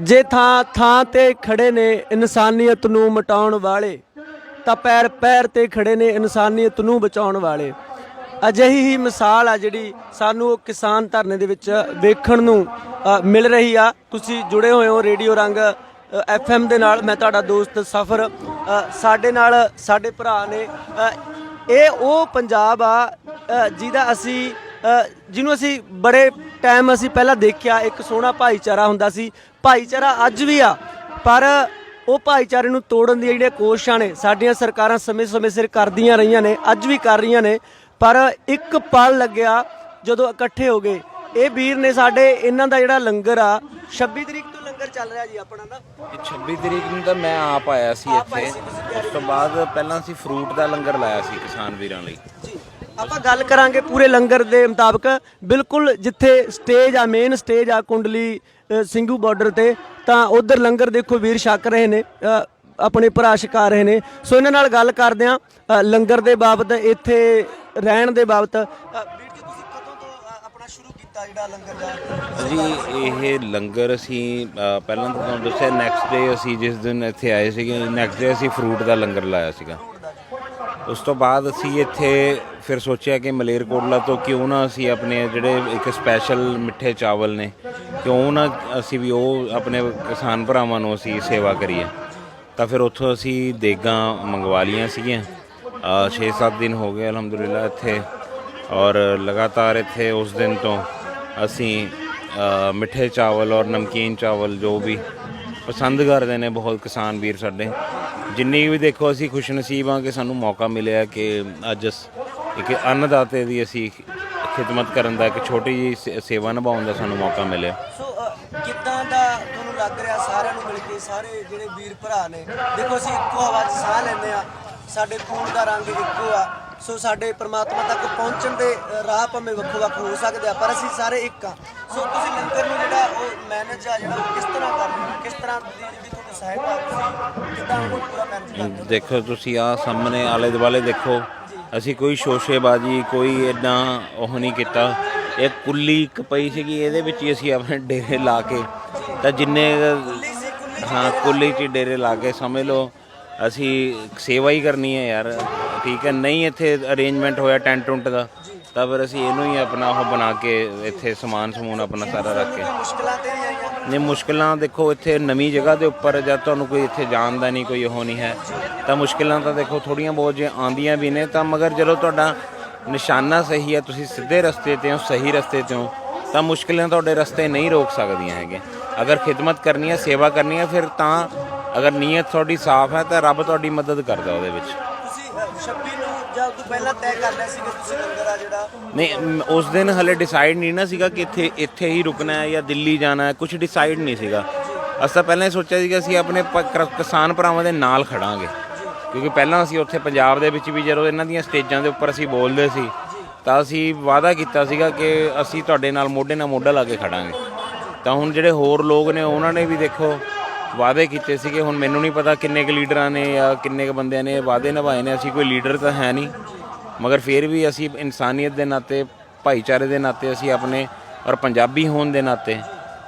ਜੇ ਥਾਂ ਥਾਂ ਤੇ ਖੜੇ ਨੇ ਇਨਸਾਨੀਅਤ ਨੂੰ ਮਟਾਉਣ ਵਾਲੇ, ਤਾਂ ਪੈਰ ਪੈਰ ਤੇ ਖੜੇ ਨੇ ਇਨਸਾਨੀਅਤ ਨੂੰ ਬਚਾਉਣ ਵਾਲੇ। ਅਜਿਹੀ ਹੀ ਮਿਸਾਲ ਆ ਜਿਹੜੀ ਸਾਨੂੰ ਉਹ ਕਿਸਾਨ ਧਰਨੇ ਦੇ ਵਿੱਚ ਵੇਖਣ ਨੂੰ ਮਿਲ ਰਹੀ ਆ। ਤੁਸੀਂ ਜੁੜੇ ਹੋਏ ਹੋ ਰੇਡੀਓ ਰੰਗ ਐਫਐਮ ਦੇ ਨਾਲ। ਮੈਂ ਤੁਹਾਡਾ ਦੋਸਤ ਸਫਰ ਸਾਡੇ ਨਾਲ ਸਾਡੇ ਭਰਾ ਨੇ ਇਹ ਉਹ ਪੰਜਾਬ ਆ ਜਿਹਦਾ ਅਸੀਂ ਜਿਹਨੂੰ ਅਸੀਂ ਬੜੇ ਟਾਈਮ ਅਸੀਂ ਪਹਿਲਾਂ ਦੇਖਿਆ ਇੱਕ ਸੋਹਣਾ ਭਾਈਚਾਰਾ ਹੁੰਦਾ ਸੀ। ਭਾਈਚਾਰਾ ਅੱਜ ਵੀ ਆ ਪਰ ਉਹ ਭਾਈਚਾਰੇ ਨੂੰ ਤੋੜਨ ਦੀਆਂ ਜਿਹੜੀਆਂ ਕੋਸ਼ਿਸ਼ਾਂ ਨੇ ਸਾਡੀਆਂ ਸਰਕਾਰਾਂ ਸਮੇਂ-ਸਮੇਂ ਸਿਰ ਕਰਦੀਆਂ ਰਹੀਆਂ ਨੇ ਅੱਜ ਵੀ ਕਰ ਰਹੀਆਂ ਨੇ। ਪਰ ਇੱਕ ਪਲ ਲੱਗਿਆ ਜਦੋਂ ਇਕੱਠੇ ਹੋ ਗਏ। ਇਹ ਵੀਰ ਨੇ ਸਾਡੇ ਇਹਨਾਂ ਦਾ ਜਿਹੜਾ ਲੰਗਰ ਆ 26 ਤਰੀਕ ਤੋਂ ਲੰਗਰ ਚੱਲ ਰਿਹਾ ਜੀ ਆਪਣਾ ਨਾ ਇਹ 26 ਤਰੀਕ ਨੂੰ ਤਾਂ ਮੈਂ ਆਪ ਆਇਆ ਸੀ ਇੱਥੇ। ਉਸ ਤੋਂ ਬਾਅਦ ਪਹਿਲਾਂ ਅਸੀਂ ਫਰੂਟ ਦਾ ਲੰਗਰ ਲਾਇਆ ਸੀ ਕਿਸਾਨ ਵੀਰਾਂ ਲਈ। ਜੀ। ਆਪਾਂ ਗੱਲ ਕਰਾਂਗੇ ਪੂਰੇ ਲੰਗਰ ਦੇ ਮੁਤਾਬਕ। ਬਿਲਕੁਲ ਜਿੱਥੇ ਸਟੇਜ ਆ ਮੇਨ ਸਟੇਜ ਆ ਕੁੰਡਲੀ ਅ, ਸਿੰਘੂ ਬਾਰਡਰ ਤੇ ਤਾਂ ਉਧਰ ਲੰਗਰ ਦੇਖੋ ਵੀਰ ਛਕ ਰਹੇ ਨੇ ਆਪਣੇ ਭਰਾ ਛਕਾ ਰਹੇ ਨੇ। ਸੋ ਇਹਨਾਂ ਨਾਲ ਗੱਲ ਕਰਦੇ ਆ ਲੰਗਰ ਦੇ ਬਾਬਤ ਇੱਥੇ ਰਹਿਣ ਦੇ ਬਾਬਤ। ਵੀਰ ਜੀ ਤੁਸੀਂ ਕਦੋਂ ਤੋਂ ਆਪਣਾ ਸ਼ੁਰੂ ਕੀਤਾ ਜਿਹੜਾ ਲੰਗਰ ਦਾ ਜੀ ਇਹ ਲੰਗਰ ਅਸੀਂ ਪਹਿਲਾਂ ਤਾਂ ਤੁਹਾਨੂੰ ਦੱਸਿਆ ਨੈਕਸਟ ਡੇ ਅਸੀਂ ਜਿਸ ਦਿਨ ਇੱਥੇ ਆਏ ਸੀਗੇ ਨੈਕਸਟ ਡੇ ਅਸੀਂ ਫਰੂਟ ਦਾ ਲੰਗਰ ਲਾਇਆ ਸੀਗਾ। ਉਸ ਤੋਂ ਬਾਅਦ ਅਸੀਂ ਇੱਥੇ ਫਿਰ ਸੋਚਿਆ ਕਿ ਮਲੇਰਕੋਟਲਾ ਤੋਂ ਕਿਉਂ ਨਾ ਅਸੀਂ ਆਪਣੇ ਜਿਹੜੇ ਇੱਕ ਸਪੈਸ਼ਲ ਮਿੱਠੇ ਚਾਵਲ ਨੇ, ਕਿਉਂ ਨਾ ਅਸੀਂ ਵੀ ਉਹ ਆਪਣੇ ਕਿਸਾਨ ਭਰਾਵਾਂ ਨੂੰ ਅਸੀਂ ਸੇਵਾ ਕਰੀਏ। ਤਾਂ ਫਿਰ ਉੱਥੋਂ ਅਸੀਂ ਦੇਗਾਂ ਮੰਗਵਾ ਲੀਆਂ ਸੀਗੀਆਂ। 6-7 ਦਿਨ ਹੋ ਗਏ ਅਲਹਮਦੁਲਿਲਾ ਇੱਥੇ ਔਰ ਲਗਾਤਾਰ ਇੱਥੇ ਉਸ ਦਿਨ ਤੋਂ ਅਸੀਂ ਮਿੱਠੇ ਚਾਵਲ ਔਰ ਨਮਕੀਨ ਚਾਵਲ ਜੋ ਵੀ ਪਸੰਦ ਕਰਦੇ ਨੇ, ਬਹੁਤ ਕਿਸਾਨ ਵੀਰ ਸਾਡੇ ਜਿੰਨੀ ਵੀ ਦੇਖੋ ਅਸੀਂ ਖੁਸ਼ਨਸੀਬ ਹਾਂ ਕਿ ਸਾਨੂੰ ਮੌਕਾ ਮਿਲਿਆ ਕਿ ਅੱਜ ਇੱਕ ਅੰਨਦਾਤੇ ਦੀ ਅਸੀਂ ਖਿਦਮਤ ਕਰਨ ਦਾ, ਇੱਕ ਛੋਟੀ ਜੀ ਸੇਵਾ ਨਿਭਾਉਣ ਦਾ ਸਾਨੂੰ ਮੌਕਾ ਮਿਲਿਆ। ਸੋ ਕਿੱਦਾਂ ਦਾ ਤੁਹਾਨੂੰ ਲੱਗ ਰਿਹਾ ਸਾਰਿਆਂ ਨੂੰ ਮਿਲ ਕੇ, ਸਾਰੇ ਜਿਹੜੇ ਵੀਰ ਭਰਾ ਨੇ? ਦੇਖੋ, ਅਸੀਂ ਇੱਕੋ ਹਵਾ 'ਚ ਸਾਹ ਲੈਂਦੇ ਆ ਸਾਡੇ ਖੂਨ ਦਾ ਰੰਗ ਇੱਕੋ ਆ। ਸੋ, ਸਾਡੇ ਪ੍ਰਮਾਤਮਾ ਤੱਕ ਪਹੁੰਚਣ ਦੇ ਰਾਹ ਭਾਵੇਂ ਵੱਖੋ ਵੱਖ ਹੋ ਸਕਦੇ ਆ, ਪਰ ਅਸੀਂ ਸਾਰੇ ਇੱਕ ਆ ਸੋ, ਤੁਸੀਂ ਲੰਗਰ ਨੂੰ ਜਿਹੜਾ ਉਹ ਮੈਨੇਜ ਆ, ਜਿਹੜਾ ਕਿਸ ਤਰ੍ਹਾਂ ਕਰਦੇ ਕਿਸ ਤਰ੍ਹਾਂ ਦੀ ਉਹ ਪੂਰਾ ਮੈਨੇਜ ਕਰਦੇ ਹੋ ਦੇਖੋ ਤੁਸੀਂ ਆ ਸਾਹਮਣੇ ਆਲੇ ਦੁਆਲੇ ਦੇਖੋ ਅਸੀਂ ਕੋਈ ਸ਼ੋਸ਼ੇਬਾਜੀ ਕੋਈ ਇਦਾਂ ਉਹ ਨਹੀਂ ਕੀਤਾ। ਇਹ ਕੁੱਲੀ ਇੱਕ ਪਈ ਸੀਗੀ ਇਹਦੇ ਵਿੱਚ ਹੀ ਅਸੀਂ ਆਪਣੇ ਡੇਰੇ ਲਾ ਕੇ ਤਾਂ ਜਿੰਨੇ ਹਾਂ ਕੁੱਲੀ 'ਚ ਡੇਰੇ ਲਾ ਕੇ ਸਮਝ ਲਓ ਅਸੀਂ ਸੇਵਾ ਹੀ ਕਰਨੀ ਹੈ ਯਾਰ ਠੀਕ ਹੈ? ਨਹੀਂ ਇੱਥੇ ਅਰੇਂਜਮੈਂਟ ਹੋਇਆ ਟੈਂਟ ਟੁੰਟ ਦਾ ਤਾਂ ਫਿਰ ਅਸੀਂ ਇਹਨੂੰ ਹੀ ਆਪਣਾ ਉਹ ਬਣਾ ਕੇ ਇੱਥੇ ਸਮਾਨ ਸਮੂਨ ਆਪਣਾ ਸਾਰਾ ਰੱਖ ਕੇ। ਮੁਸ਼ਕਲਾਂ ਤੇ ਨਹੀਂ ਆਈਆਂ ਨੇ ਮੁਸ਼ਕਲਾਂ ਦੇਖੋ, ਇੱਥੇ ਨਵੀਂ ਜਗ੍ਹਾ ਦੇ ਉੱਪਰ ਜਦ ਤੁਹਾਨੂੰ ਕੋਈ ਇੱਥੇ ਜਾਣਦਾ ਨਹੀਂ, ਕੋਈ ਉਹ ਨਹੀਂ ਹੈ। ਤਾਂ ਮੁਸ਼ਕਲਾਂ ਤਾਂ ਦੇਖੋ ਥੋੜੀਆਂ ਬਹੁਤ ਜੇ ਆਂਦੀਆਂ ਵੀ ਨੇ, ਤਾਂ ਮਗਰ ਜਦੋਂ ਤੁਹਾਡਾ ਨਿਸ਼ਾਨਾ ਸਹੀ ਹੈ, ਤੁਸੀਂ ਸਿੱਧੇ ਰਸਤੇ ਤੇ ਹੋ, ਸਹੀ ਰਸਤੇ ਤੇ ਹੋ, ਤਾਂ ਮੁਸ਼ਕਲਾਂ ਤੁਹਾਡੇ ਰਸਤੇ ਨਹੀਂ ਰੋਕ ਸਕਦੀਆਂ ਹੈਗੇ ਅਗਰ ਖਿਦਮਤ ਕਰਨੀ ਹੈ, ਸੇਵਾ ਕਰਨੀ ਹੈ, ਫਿਰ ਤਾਂ ਅਗਰ ਨੀਅਤ ਤੁਹਾਡੀ ਸਾਫ਼ ਹੈ, ਤਾਂ ਰੱਬ ਤੁਹਾਡੀ ਮਦਦ ਕਰਦਾ ਉਹਦੇ ਵਿੱਚ। ਜਾਂ ਉਦੋਂ ਪਹਿਲਾਂ ਤੈਅ ਕਰ ਲਿਆ ਸੀ ਕਿ ਤੁਸੀਂ ਲੰਗਰ ਆ ਜਿਹੜਾ। ਨਹੀਂ ਮ- ਉਸ ਦਿਨ ਹਲੇ ਡਿਸਾਈਡ ਨਹੀਂ ਨਾ ਸੀਗਾ ਕਿ ਇੱਥੇ ਇੱਥੇ ਹੀ ਰੁਕਣਾ ਹੈ ਜਾਂ ਦਿੱਲੀ ਜਾਣਾ ਹੈ ਕੁਝ ਡਿਸਾਈਡ ਨਹੀਂ ਸੀਗਾ। ਅਸੀਂ ਤਾਂ ਪਹਿਲਾਂ ਹੀ ਸੋਚਿਆ ਸੀਗਾ ਅਸੀਂ ਆਪਣੇ ਪ- ਕਰ- ਕਿਸਾਨ ਭਰਾਵਾਂ ਦੇ ਨਾਲ ਖੜਾਂਗੇ। ਕਿਉਂਕਿ ਪਹਿਲਾਂ ਅਸੀਂ ਉੱਥੇ ਪੰਜਾਬ ਦੇ ਵਿੱਚ ਵੀ ਜਦੋਂ ਇਹਨਾਂ ਦੀਆਂ ਸਟੇਜਾਂ ਦੇ ਉੱਪਰ ਅਸੀਂ ਬੋਲਦੇ ਸੀ ਤਾਂ ਅਸੀਂ ਵਾਅਦਾ ਕੀਤਾ ਸੀਗਾ ਕਿ ਅਸੀਂ ਤੁਹਾਡੇ ਨਾਲ ਮੋਢੇ ਨਾਲ ਮੋਢਾ ਲਾ ਕੇ ਖੜਾਂਗੇ। ਤਾਂ ਹੁਣ ਜਿਹੜੇ ਹੋਰ ਲੋਕ ਨੇ ਉਹਨਾਂ ਨੇ ਵੀ ਦੇਖੋ ਵਾਅਦੇ ਕੀਤੇ ਸੀਗੇ। ਹੁਣ ਮੈਨੂੰ ਨਹੀਂ ਪਤਾ ਕਿੰਨੇ ਕੁ ਲੀਡਰਾਂ ਨੇ ਜਾਂ ਕਿੰਨੇ ਕੁ ਬੰਦਿਆਂ ਨੇ ਵਾਅਦੇ ਨਿਭਾਏ ਨੇ। ਅਸੀਂ ਕੋਈ ਲੀਡਰ ਤਾਂ ਹੈ ਨਹੀਂ। ਮਗਰ ਫਿਰ ਵੀ ਅਸੀਂ ਇਨਸਾਨੀਅਤ ਦੇ ਨਾਤੇ, ਭਾਈਚਾਰੇ ਦੇ ਨਾਤੇ ਅਸੀਂ ਆਪਣੇ ਔਰ ਪੰਜਾਬੀ ਹੋਣ ਦੇ ਨਾਤੇ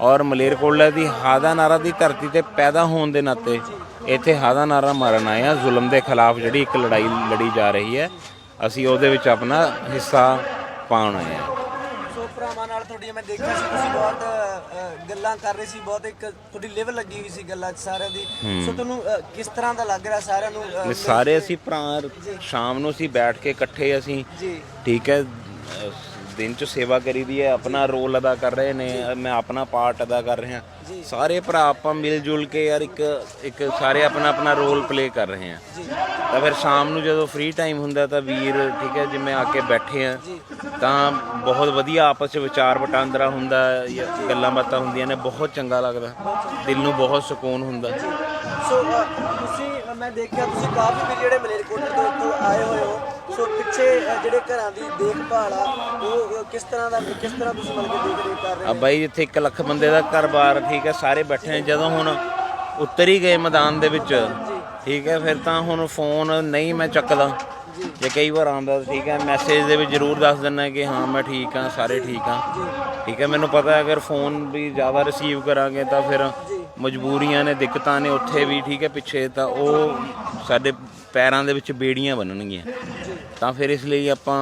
ਔਰ ਮਲੇਰਕੋਟਲਾ ਦੀ ਹਾਦਾ ਨਾਰਾ ਦੀ ਧਰਤੀ ਤੇ ਪੈਦਾ ਹੋਣ ਦੇ ਨਾਤੇ ਇੱਥੇ ਹਾਦਾ ਨਾਰਾ ਮਾਰਨ ਆਏ ਆ ਜ਼ੁਲਮ ਦੇ ਖਿਲਾਫ ਜਿਹੜੀ ਇੱਕ ਲੜਾਈ ਲੜੀ ਜਾ ਰਹੀ ਹੈ, ਅਸੀਂ ਉਹਦੇ ਵਿੱਚ ਆਪਣਾ ਹਿੱਸਾ ਪਾਉਣ ਆਏ ਆ ਤੁਹਾਡੀਆਂ ਮੈਂ ਦੇਖਿਆ ਸੀ ਤੁਸੀਂ ਬਹੁਤ ਅ, ਗੱਲਾਂ ਕਰ ਰਹੇ ਸੀ ਬਹੁਤ ਇੱਕ ਤੁਹਾਡੀ ਲਿਵ ਲੱਗੀ ਹੋਈ ਸੀ ਗੱਲਾਂ 'ਚ ਸਾਰਿਆਂ ਦੀ। ਸੋ ਤੁਹਾਨੂੰ ਅ, ਕਿਸ ਤਰ੍ਹਾਂ ਦਾ ਲੱਗ ਰਿਹਾ ਸਾਰਿਆਂ ਨੂੰ ਅ, ਸਾਰੇ ਅਸੀਂ ਭਰਾ ਸ਼ਾਮ ਨੂੰ ਅਸੀਂ ਬੈਠ ਕੇ ਇਕੱਠੇ ਅਸੀਂ। ਜੀ। ਠੀਕ ਹੈ ਅਹ ਦਿਨ ਚ ਸੇਵਾ ਕਰੀਦੀ ਹੈ ਆਪਣਾ ਰੋਲ ਅਦਾ ਕਰ ਰਹੇ ਨੇ ਮੈਂ ਆਪਣਾ ਪਾਰਟ ਅਦਾ ਕਰ ਰਿਹਾ। ਸਾਰੇ ਭਰਾ ਆਪਾਂ ਮਿਲ ਜੁਲ ਕੇ ਯਾਰ ਇੱਕ ਇੱਕ ਸਾਰੇ ਆਪਣਾ ਆਪਣਾ ਰੋਲ ਪਲੇ ਕਰ ਰਹੇ ਆ ਤਾਂ ਫਿਰ ਸ਼ਾਮ ਨੂੰ ਜਦੋਂ ਫ੍ਰੀ ਟਾਈਮ ਹੁੰਦਾ ਤਾਂ ਵੀਰ ਠੀਕ ਹੈ ਜਿਵੇਂ ਆ ਕੇ ਬੈਠੇ ਆ ਤਾਂ ਬਹੁਤ ਵਧੀਆ ਆਪਸ ਚ ਵਿਚਾਰ ਵਟਾਂਦਰਾ ਹੁੰਦਾ ਜਾਂ ਗੱਲਾਂ ਬਾਤਾਂ ਹੁੰਦੀਆਂ ਨੇ ਬਹੁਤ ਚੰਗਾ ਲੱਗਦਾ। ਦਿਲ ਨੂੰ ਬਹੁਤ ਸਕੂਨ ਹੁੰਦਾ। ਸੋ ਤੁਸੀਂ ਮੈਂ ਦੇਖਿਆ ਤੁਸੀਂ ਕਾਫੀ ਵੀ ਜਿਹੜੇ ਮਲੇਰਕੋਟਲੇ ਤੋਂ ਆਏ ਹੋਏ ਹੋ। ਸੋ ਪਿੱਛੇ ਜਿਹੜੇ ਘਰਾਂ ਦੀ ਦੇਖਭਾਲ ਆ ਉਹ ਕਿਸ ਤਰ੍ਹਾਂ ਦਾ ਕਿਸ ਤਰ੍ਹਾਂ ਤੁਸੀਂ ਮਤਲਬ ਕਿ ਦੇਖ ਰੇਖ ਕਰ ਰਹੇ ਆ ਬਾਈ ਜਿੱਥੇ 1 ਲੱਖ ਬੰਦੇ ਦਾ ਘਰ-ਬਾਰ ਠੀਕ ਹੈ ਸਾਰੇ ਬੈਠੇ ਨੇ। ਜਦੋਂ ਹੁਣ ਉੱਤਰ ਹੀ ਗਏ ਮੈਦਾਨ ਦੇ ਵਿੱਚ ਠੀਕ ਹੈ ਫਿਰ ਤਾਂ ਹੁਣ ਫੋਨ ਨਹੀਂ ਮੈਂ ਚੱਕਦਾ। ਜੇ। ਕਈ ਵਾਰ ਆਉਂਦਾ ਠੀਕ ਹੈ ਮੈਸੇਜ ਦੇ ਵਿੱਚ ਜ਼ਰੂਰ ਦੱਸ ਦਿੰਦਾ ਕਿ ਹਾਂ ਮੈਂ ਠੀਕ ਹਾਂ ਸਾਰੇ ਠੀਕ ਹਾਂ। ਠੀਕ ਹੈ ਮੈਨੂੰ ਪਤਾ ਹੈ ਅਗਰ ਫੋਨ ਵੀ ਜ਼ਿਆਦਾ ਰਿਸੀਵ ਕਰਾਂਗੇ ਤਾਂ ਫਿਰ ਮਜਬੂਰੀਆਂ ਨੇ ਦਿੱਕਤਾਂ ਨੇ ਉੱਥੇ ਵੀ ਠੀਕ ਹੈ ਪਿੱਛੇ ਤਾਂ ਉਹ ਸਾਡੇ ਪੈਰਾਂ ਦੇ ਵਿੱਚ ਬੇੜੀਆਂ ਬਣਨਗੀਆਂ ਤਾਂ ਫਿਰ ਇਸ ਲਈ ਆਪਾਂ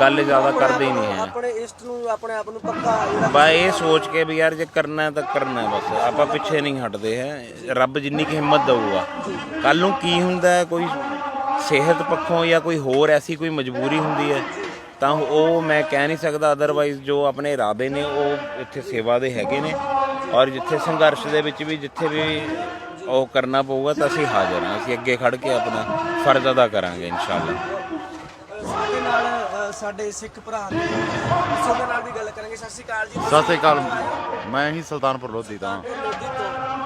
ਗੱਲ ਜ਼ਿਆਦਾ ਕਰਦੇ ਹੀ ਨਹੀਂ ਹੈ ਆਪਣੇ ਇਸ਼ਟ ਨੂੰ ਆਪਣੇ ਆਪ ਨੂੰ ਪੱਕਾ ਜਿਹੜਾ ਬਾ ਇਹ ਸੋਚ ਕੇ ਵੀ ਯਾਰ ਜੇ ਕਰਨਾ ਹੈ ਤਾਂ ਕਰਨਾ ਹੈ ਬਸ। ਆਪਾਂ ਪਿੱਛੇ ਨਹੀਂ ਹਟਦੇ ਹੈ। ਰੱਬ ਜਿੰਨੀ ਕਿ ਹਿੰਮਤ ਦਊਗਾ। ਕੱਲ ਨੂੰ ਕੀ ਹੁੰਦਾ ਹੈ? ਕੋਈ ਸਿਹਤ ਪੱਖੋਂ ਜਾਂ ਕੋਈ ਹੋਰ ਐਸੀ ਕੋਈ ਮਜਬੂਰੀ ਹੁੰਦੀ ਹੈ ਤਾਂ ਉਹ ਮੈਂ ਕਹਿ ਨਹੀਂ ਸਕਦਾ। ਅਦਰਵਾਈਜ਼ ਜੋ ਆਪਣੇ ਇਰਾਦੇ ਨੇ ਉਹ ਇੱਥੇ ਸੇਵਾ ਦੇ ਹੈਗੇ ਨੇ। ਔਰ ਜਿੱਥੇ ਸੰਘਰਸ਼ ਦੇ ਵਿੱਚ ਵੀ ਜਿੱਥੇ ਵੀ ਉਹ ਕਰਨਾ ਪਊਗਾ ਤਾਂ ਅਸੀਂ ਹਾਜ਼ਰ ਹਾਂ। ਅਸੀਂ ਅੱਗੇ ਖੜ ਕੇ ਆਪਣਾ ਫਰਜ਼ ਅਦਾ ਕਰਾਂਗੇ ਇਨਸ਼ਾਅੱਲਾ। ਸਾਡੇ ਨਾਲ ਅ, ਸਾਡੇ ਸਿੱਖ ਭਰਾ ਨੇ। ਸਾਡੇ ਨਾਲ ਵੀ ਗੱਲ ਕਰਾਂਗੇ। ਸਤਿ ਸ਼੍ਰੀ ਅਕਾਲ ਜੀ। ਸਤਿ ਸ੍ਰੀ ਅਕਾਲ। ਮੈਂ ਹੀ ਸੁਲਤਾਨਪੁਰ ਲੋਧੀ ਦਾ ਲੋਧੀ ਤੋਂ ਤਾਂ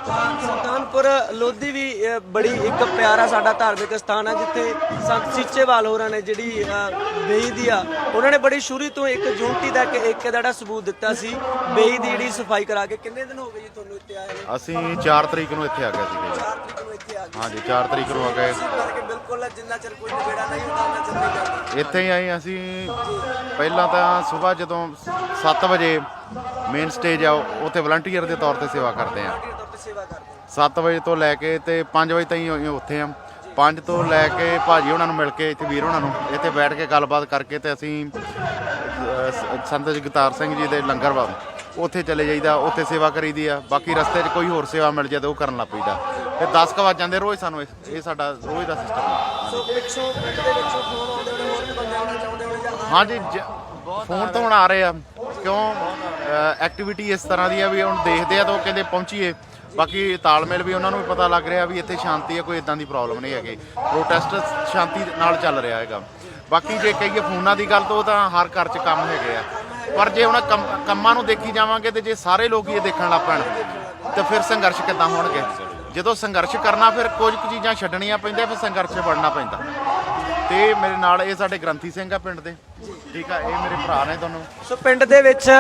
ਸੁਲਤਾਨਪੁਰ ਲੋਧੀ ਵੀ ਅ, ਬੜੀ ਇੱਕ ਪਿਆਰਾ ਸਾਡਾ ਧਾਰਮਿਕ ਸਥਾਨ ਹੈ ਜਿੱਥੇ ਸੰਤ ਸੀਚੇਵਾਲ ਹੋਰਾਂ ਨੇ ਜਿਹੜੀ ਅ, ਬੇਈ ਦੀ ਆ ਉਹਨਾਂ ਨੇ ਬੜੀ ਸ਼ੁਰੂ ਤੋਂ ਇੱਕ ਜੂਨਟੀ ਦਾ ਇੱਕ ਇੱਕ ਜਿਹੜਾ ਸਬੂਤ ਦਿੱਤਾ ਸੀ ਬੇਈ ਦੀ ਜਿਹੜੀ ਸਫ਼ਾਈ ਕਰਾ ਕੇ। ਕਿੰਨੇ ਦਿਨ ਹੋ ਗਏ ਜੀ ਤੁਹਾਨੂੰ ਇੱਥੇ ਆਏ ਨੇ? ਅਸੀਂ 4 ਤਰੀਕ ਨੂੰ ਇੱਥੇ ਆ ਗਏ ਸੀਗੇ ਜੀ। 4 ਤਰੀਕ ਨੂੰ ਇੱਥੇ ਆ ਗਏ ਹਾਂਜੀ 4 ਤਰੀਕ ਨੂੰ ਆ ਗਏ। ਇਸੇ ਕਰਕੇ ਬਿਲਕੁਲ ਜਿੰਨਾ ਚਿਰ ਕੋਈ ਨਿਬੇੜਾ ਨਹੀਂ ਹੁੰਦਾ ਉਹਨਾਂ ਚਿਰ ਨਹੀਂ ਜਾਂਦੇ। ਇੱਥੇ ਹੀ ਆਏ ਅਸੀਂ। ਪਹਿਲਾਂ ਤਾਂ ਸਵੇਰ ਜਦੋਂ 7 ਵਜੇ ਮੇਨ ਸਟੇਜ ਆ ਉੱਥੇ ਵਲੰਟੀਅਰ ਦੇ ਤੌਰ ਤੇ ਸੇਵਾ ਕਰਦੇ ਆ ਸੇਵਾ ਕਰਦੇ 7 ਵਜੇ ਤੋਂ ਲੈ ਕੇ ਤੇ 5 ਵਜੇ ਤਾਈਂ ਉੱਥੇ ਆ। 5 ਤੋਂ ਲੈ ਕੇ ਭਾਜੀ ਉਹਨਾਂ ਨੂੰ ਮਿਲ ਕੇ ਇੱਥੇ ਵੀਰ ਉਹਨਾਂ ਨੂੰ ਇੱਥੇ ਬੈਠ ਕੇ ਗੱਲਬਾਤ ਕਰਕੇ ਤੇ ਅਸੀਂ ਸੰਤ ਜਗਤਾਰ ਸਿੰਘ ਜੀ ਦੇ ਲੰਗਰ ਵਾ ਉੱਥੇ ਚਲੇ ਜਾਈਦਾ ਉੱਥੇ ਸੇਵਾ ਕਰੀਦੀ ਆ। ਬਾਕੀ ਰਸਤੇ 'ਚ ਕੋਈ ਹੋਰ ਸੇਵਾ ਮਿਲ ਜਾਏ ਤਾਂ ਉਹ ਕਰਨ ਲੱਗ ਪਈਦਾ। ਤੇ 10 ਕੁ ਵੱਜ ਜਾਂਦੇ ਰੋਜ਼ ਸਾਨੂੰ ਇਹ ਸਾਡਾ ਰੋਜ਼ ਦਾ ਸਿਸਟਮ ਹੈ ਸੋ ਪਿੱਛੋਂ ਪਿੰਡ ਦੇ ਵਿੱਚੋਂ ਫੋਨ ਆਉਂਦੇ ਹੋਣੇ ਹੋਰ ਵੀ ਬੰਦੇ ਆਉਣਾ ਚਾਹੁੰਦੇ ਹੋਣੇ ਜਾਂ ਹਾਂਜੀ ਫੋਨ ਤੋਂ ਹੁਣ ਆ ਰਹੇ ਆ। ਕਿਉਂ? ਐਕਟੀਵਿਟੀ ਇਸ ਤਰ੍ਹਾਂ ਦੀ ਆ ਵੀ ਹੁਣ ਦੇਖਦੇ ਆ ਤਾਂ ਉਹ ਕਹਿੰਦੇ ਪਹੁੰਚੀਏ। ਬਾਕੀ ਤਾਲਮੇਲ ਵੀ ਉਹਨਾਂ ਨੂੰ ਵੀ ਪਤਾ ਲੱਗ ਰਿਹਾ ਵੀ ਇੱਥੇ ਸ਼ਾਂਤੀ ਹੈ, ਕੋਈ ਇਦਾਂ ਦੀ ਪ੍ਰੋਬਲਮ ਨਹੀਂ ਹੈਗੀ। ਪ੍ਰੋਟੈਸਟ ਸ਼ਾਂਤੀ ਨਾਲ ਚੱਲ ਰਿਹਾ ਹੈਗਾ। ਬਾਕੀ ਜੇ ਕਹੀਏ ਫੋਨਾਂ ਦੀ ਗੱਲ ਤੋਂ ਤਾਂ ਹਰ ਘਰ 'ਚ ਕੰਮ ਹੈਗੇ ਆ। ਪਰ ਜੇ ਉਹਨਾਂ ਕੰਮ- ਕੰਮਾਂ ਨੂੰ ਦੇਖੀ ਜਾਵਾਂਗੇ ਤੇ ਜੇ ਸਾਰੇ ਲੋਕ ਇਹ ਦੇਖਣ ਲੱਗ ਪੈਣ, ਤੇ ਫਿਰ ਸੰਘਰਸ਼ ਕਿੱਦਾਂ ਹੋਣਗੇ? ਜਦੋਂ ਸੰਘਰਸ਼ ਕਰਨਾ, ਫਿਰ ਕੁਝ ਕੁ ਚੀਜ਼ਾਂ ਛੱਡਣੀਆਂ ਪੈਂਦੀਆਂ, ਫਿਰ ਸੰਘਰਸ਼ ਵੜਨਾ ਪੈਂਦਾ। ਤੇ ਮੇਰੇ ਨਾਲ ਇਹ ਸਾਡੇ ਗ੍ਰੰਥੀ ਸਿੰਘ ਆ ਪਿੰਡ ਦੇ। ਠੀਕ ਆ, ਇਹ ਮੇਰੇ ਭਰਾ ਨੇ ਤੁਹਾਨੂੰ। ਸੋ ਪਿੰਡ ਦੇ ਵਿੱਚ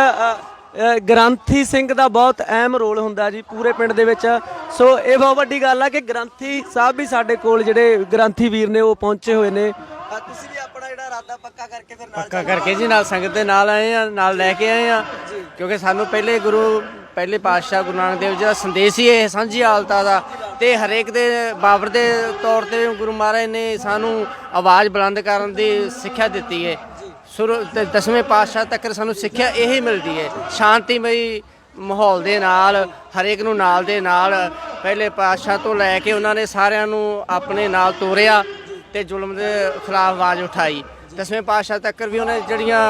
ਗ੍ਰੰਥੀ ਸਿੰਘ ਦਾ ਬਹੁਤ ਅਹਿਮ ਰੋਲ ਹੁੰਦਾ ਜੀ ਪੂਰੇ ਪਿੰਡ ਦੇ ਵਿੱਚ। ਸੋ ਇਹ ਬਹੁਤ ਵੱਡੀ ਗੱਲ ਆ ਕਿ ਗ੍ਰੰਥੀ ਸਾਹਿਬ ਵੀ ਸਾਡੇ ਕੋਲ ਜਿਹੜੇ ਗ੍ਰੰਥੀ ਵੀਰ ਨੇ ਉਹ ਪਹੁੰਚੇ ਹੋਏ ਨੇ। ਅ, ਤੁਸੀਂ ਵੀ ਆਪਣਾ ਜਿਹੜਾ ਇਰਾਦਾ ਪੱਕਾ ਕਰਕੇ ਫਿਰ ਨਾਲ ਪੱਕਾ ਕਰਕੇ ਜੀ ਨਾਲ ਸੰਗਤ ਦੇ ਨਾਲ ਆਏ ਆ ਨਾਲ ਲੈ ਕੇ ਆਏ ਆ। ਕਿਉਂਕਿ ਸਾਨੂੰ ਪਹਿਲੇ ਗੁਰੂ ਪਹਿਲੇ ਪਾਤਸ਼ਾਹ ਗੁਰੂ ਨਾਨਕ ਦੇਵ ਜੀ ਦਾ ਸੰਦੇਸ਼ ਹੀ ਇਹ ਸਾਂਝੀ ਹਾਲਤਾ ਦਾ। ਤੇ ਹਰੇਕ ਦੇ ਬਾਬਰ ਦੇ ਤੌਰ ਤੇ ਗੁਰੂ ਮਹਾਰਾਜ ਨੇ ਸਾਨੂੰ ਆਵਾਜ਼ ਬੁਲੰਦ ਕਰਨ ਦੀ ਸਿੱਖਿਆ ਦਿੱਤੀ ਹੈ ਸੁਰ ਤੇ ਦਸਵੇਂ ਪਾਤਸ਼ਾਹ ਤੱਕ ਸਾਨੂੰ ਸਿੱਖਿਆ ਇਹੀ ਮਿਲਦੀ ਹੈ। ਸ਼ਾਂਤੀਮਈ ਮਾਹੌਲ ਦੇ ਨਾਲ, ਹਰੇਕ ਨੂੰ ਨਾਲ ਦੇ ਨਾਲ ਪਹਿਲੇ ਪਾਤਸ਼ਾਹ ਤੋਂ ਲੈ ਕੇ ਉਹਨਾਂ ਨੇ ਸਾਰਿਆਂ ਨੂੰ ਆਪਣੇ ਨਾਲ ਤੋਰਿਆ ਤੇ ਜ਼ੁਲਮ ਦੇ ਖਿਲਾਫ ਆਵਾਜ਼ ਉਠਾਈ। ਦਸਵੇਂ ਪਾਤਸ਼ਾਹ ਤੱਕ ਵੀ ਉਹਨੇ ਜਿਹੜੀਆਂ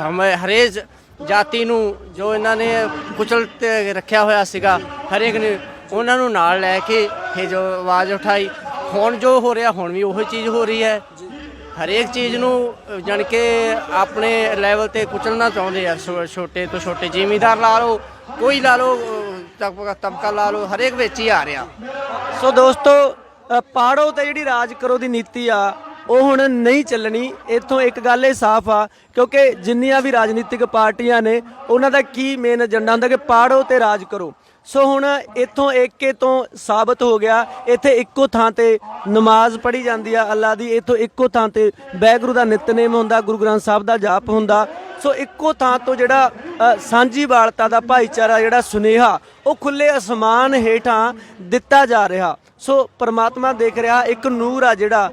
ਹਮ ਹਰੇਕ ਜਾਤੀ ਨੂੰ ਜੋ ਇਹਨਾਂ ਨੇ ਕੁਚਲ ਤੇ ਰੱਖਿਆ ਹੋਇਆ ਸੀਗਾ, ਹਰੇਕ ਨੇ ਉਹਨਾਂ ਨੂੰ ਨਾਲ ਲੈ ਕੇ ਇਹ ਜੋ ਆਵਾਜ਼ ਉਠਾਈ। ਹੁਣ ਜੋ ਹੋ ਰਿਹਾ, ਹੁਣ ਵੀ ਉਹੀ ਚੀਜ਼ ਹੋ ਰਹੀ ਹੈ। ਹਰੇਕ ਚੀਜ਼ ਨੂੰ ਅਹ, ਜਾਣੀ ਕਿ ਆਪਣੇ ਲੈਵਲ ਤੇ ਕੁਚਲਣਾ ਚਾਹੁੰਦੇ ਆ ਛੋ- ਛੋਟੇ ਤੋਂ ਛੋਟੇ ਜ਼ਿਮੀਦਾਰ ਲਾ ਲਓ ਕੋਈ ਲਾ ਲਓ ਤਬਕਾ ਤਬਕਾ ਲਾ ਲਓ ਹਰੇਕ ਵਿੱਚ ਹੀ ਆ ਰਿਹਾ। ਸੋ ਦੋਸਤੋ ਪਾੜੋ ਤੇ ਜਿਹੜੀ ਰਾਜ ਕਰੋ ਦੀ ਨੀਤੀ ਆ ਉਹ ਹੁਣ ਨਹੀਂ ਚੱਲਣੀ ਇੱਥੋਂ ਇੱਕ ਗੱਲ ਇਹ ਸਾਫ਼ ਆ ਕਿਉਂਕਿ ਜਿੰਨੀਆਂ ਵੀ ਰਾਜਨੀਤਿਕ ਪਾਰਟੀਆਂ ਨੇ ਉਹਨਾਂ ਦਾ ਕੀ ਮੇਨ ਏਜੰਡਾ ਹੁੰਦਾ ਕਿ ਪਾੜੋ ਤੇ ਰਾਜ ਕਰੋ। ਸੋ ਹੁਣ ਇੱਥੋਂ ਏਕੇ ਤੋਂ ਸਾਬਤ ਹੋ ਗਿਆ। ਇੱਥੇ ਇੱਕੋ ਥਾਂ ਤੇ ਨਮਾਜ਼ ਪੜ੍ਹੀ ਜਾਂਦੀ ਆ ਅੱਲਾ ਦੀ। ਇੱਥੋਂ ਇੱਕੋ ਥਾਂ ਤੇ ਬੈਗਰੂ ਦਾ ਨਿਤਨੇਮ ਹੁੰਦਾ, ਗੁਰੂ ਗ੍ਰੰਥ ਸਾਹਿਬ ਦਾ ਜਾਪ ਹੁੰਦਾ। ਸੋ ਇੱਕੋ ਥਾਂ ਤੋਂ ਜਿਹੜਾ ਸਾਂਝੀ ਵਾਲਤਾ ਦਾ ਭਾਈਚਾਰਾ, ਜਿਹੜਾ ਸੁਨੇਹਾ, ਉਹ ਖੁੱਲੇ ਅਸਮਾਨ ਹੇਠਾਂ ਦਿੱਤਾ ਜਾ ਰਿਹਾ। ਸੋ ਪਰਮਾਤਮਾ ਦੇਖ ਰਿਹਾ, ਇੱਕ ਨੂਰ ਆ ਜਿਹੜਾ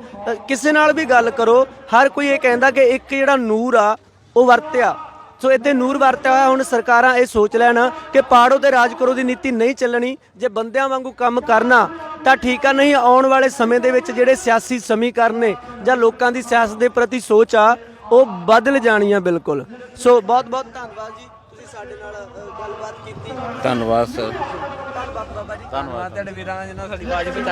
ਕਿਸੇ ਨਾਲ ਵੀ ਗੱਲ ਕਰੋ, ਹਰ ਕੋਈ ਇਹ ਕਹਿੰਦਾ ਕਿ ਇੱਕ ਜਿਹੜਾ ਨੂਰ ਆ, ਉਹ ਵਰਤਿਆ। ਸੋ ਇੱਥੇ ਨੂਰ ਵਰਤਿਆ ਹੋਇਆ ਹੁਣ ਸਰਕਾਰਾਂ ਇਹ ਸੋਚ ਲੈਣ ਕਿ ਪਾੜੋ ਤੇ ਰਾਜ ਕਰੋ ਦੀ ਨੀਤੀ ਨਹੀਂ ਚੱਲਣੀ ਜੇ ਬੰਦਿਆਂ ਵਾਂਗੂ ਕੰਮ ਕਰਨਾ ਤਾਂ ਠੀਕ ਆ ਨਹੀਂ ਆਉਣ ਵਾਲੇ ਸਮੇਂ ਦੇ ਵਿੱਚ ਜਿਹੜੇ ਸਿਆਸੀ ਸਮੀਕਰਨ ਨੇ ਜਾਂ ਲੋਕਾਂ ਦੀ ਸਿਆਸਤ ਦੇ ਪ੍ਰਤੀ ਸੋਚ ਆ ਉਹ ਬਦਲ ਜਾਣੀ ਆ ਬਿਲਕੁਲ। ਸੋ ਬਹੁਤ ਬਹੁਤ ਧੰਨਵਾਦ ਜੀ ਤੁਸੀਂ ਸਾਡੇ ਨਾਲ ਅ, ਗੱਲਬਾਤ ਕੀਤੀ। ਧੰਨਵਾਦ ਸਰ। ਧੰਨਵਾਦ ਬਾਬਾ ਜੀ। ਧੰਨਵਾਦ। ਤੁਹਾਡੇ ਵੀਰਾਂ ਨੇ ਜਿਹਨਾਂ ਸਾਡੀ ਆਵਾਜ਼ ਪਹੁੰਚਾਈ।